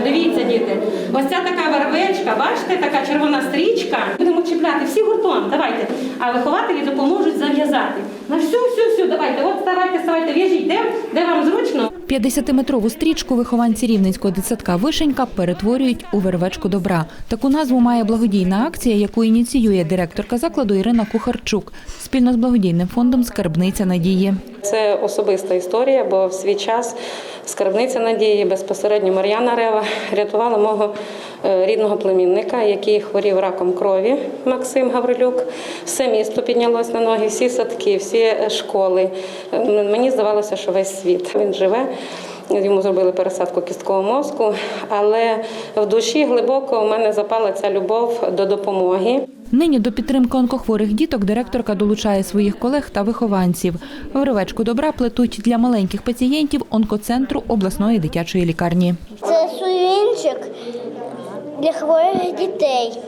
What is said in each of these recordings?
Дивіться, діти, ось ця така вервечка, бачите, така червона стрічка. Будемо чіпляти всі гуртом. Давайте. А вихователі допоможуть зав'язати. На всю, всю, всю, давайте. От ставайте, ставайте, в'яжіть. Де, де вам зручно? 50-метрову стрічку вихованці рівненського дитсадка Вишенька перетворюють у вервечку добра. Таку назву має благодійна акція, яку ініціює директорка закладу Ірина Кухарчук спільно з благодійним фондом Скарбниця надії. Це особиста історія, бо в свій час скарбниця надії безпосередньо Мар'яна Рева рятувала мого рідного племінника, який хворів раком крові Максим Гаврилюк. Все місто піднялось на ноги, всі садки, всі е, школи. Е, Мені здавалося, що весь світ він живе. Йому зробили пересадку кісткового мозку, але в душі глибоко у мене запала ця любов до допомоги. Нині до підтримки онкохворих діток директорка долучає своїх колег та вихованців. Вервечку добра плетуть для маленьких пацієнтів онкоцентру обласної дитячої лікарні. Для хворих дітей.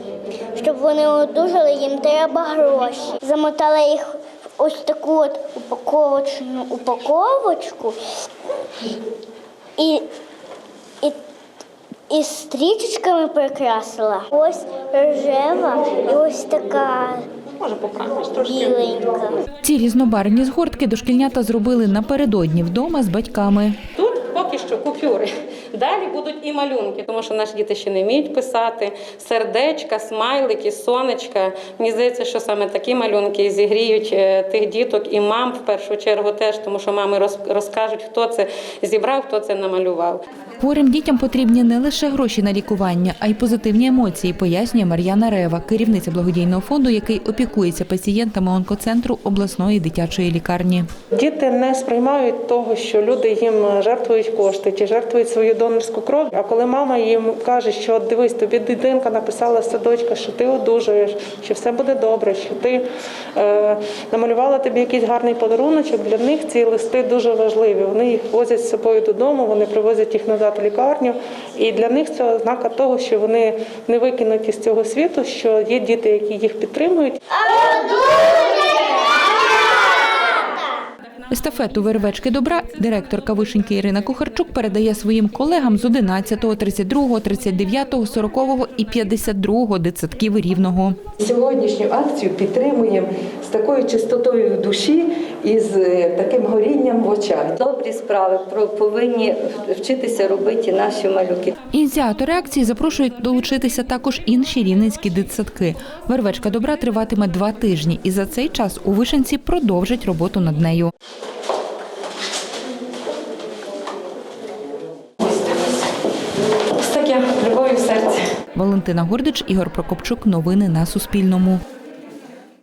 Щоб вони одужали, їм треба гроші. Замотала їх в ось таку от упаковочну упаковочку і, і, і стрічечками прикрасила. Ось рожева і ось така біленька. Ці різнобарвні згортки дошкільнята зробили напередодні вдома з батьками. Що купюри. Далі будуть і малюнки, тому що наші діти ще не вміють писати. Сердечка, смайлики, сонечка. Мені здається, що саме такі малюнки зігріють е, тих діток і мам в першу чергу теж, тому що мами роз- розкажуть, хто це зібрав, хто це намалював. Хворим дітям потрібні не лише гроші на лікування, а й позитивні емоції, пояснює Мар'яна Рева, керівниця благодійного фонду, який опікується пацієнтами онкоцентру обласної дитячої лікарні. Діти не сприймають того, що люди їм жертвують кошти чи жертвують свою донорську кров. А коли мама їм каже, що «От дивись, тобі дитинка написала садочка, що ти одужуєш, що все буде добре, що ти е, намалювала тобі якийсь гарний подаруночок, для них ці листи дуже важливі. Вони їх возять з собою додому, вони привозять їх назад в лікарню. І для них це ознака того, що вони не викинуті з цього світу, що є діти, які їх підтримують. Естафету вервечки добра директорка Вишеньки Ірина Кухарчук передає своїм колегам з 11, 32, 39, 40 і 52 дитсадків Рівного. Сьогоднішню акцію підтримуємо з такою чистотою в душі і з е, таким горінням в очах. Добрі справи повинні вчитися робити наші малюки. Ініціатори акції запрошують долучитися також інші рівненські дитсадки. Вервечка добра триватиме два тижні, і за цей час у Вишенці продовжать роботу над нею. Валентина Гордич, Ігор Прокопчук. Новини на Суспільному.